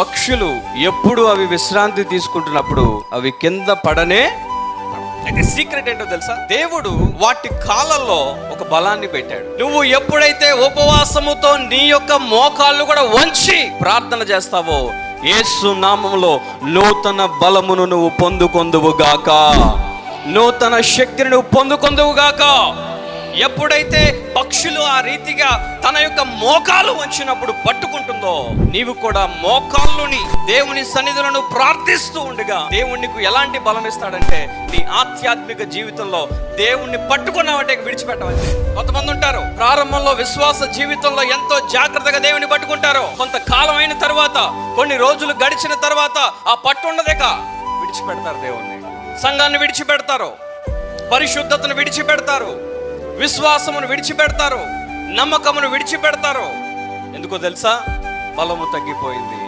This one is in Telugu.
పక్షులు ఎప్పుడు అవి విశ్రాంతి తీసుకుంటున్నప్పుడు అవి కింద పడనే అయితే సీక్రెట్ ఏంటో తెలుసా? దేవుడు వాటి కాలల్లో ఒక బలాన్ని పెట్టాడు. నువ్వు ఎప్పుడైతే ఉపవాసముతో నీ యొక్క మోకాళ్ళు కూడా వంచి ప్రార్థన చేస్తావో యేసు నామంలో నూతన బలమును నువ్వు పొందుకొందువుగాక. నూతన శక్తిని నువ్వు పొందుకొందువుగాక. ఎప్పుడైతే పక్షులు ఆ రీతిగా తన యొక్క మోకాలు వంచినప్పుడు పట్టుకుంటుందో నీవు కూడా మోకాళ్ళుని దేవుని సన్నిధులను ప్రార్థిస్తూ ఉండగా దేవుడు నీకు ఎలాంటి బలం ఇస్తాడంటే నీ ఆధ్యాత్మిక జీవితంలో దేవుణ్ణి పట్టుకున్నావంటే విడిచిపెట్టవచ్చు కొంతమంది ఉంటారు ప్రారంభంలో విశ్వాస జీవితంలో ఎంతో జాగ్రత్తగా దేవుని పట్టుకుంటారు. కొంతకాలం అయిన తర్వాత కొన్ని రోజులు గడిచిన తర్వాత ఆ పట్టుండదేక విడిచిపెడతారు దేవుణ్ణి. సంఘాన్ని విడిచిపెడతారు. పరిశుద్ధతను విడిచిపెడతారు. విశ్వాసమును విడిచిపెడతారు నమ్మకమును విడిచిపెడతారు. ఎందుకో తెలుసా? బలము తగ్గిపోయింది.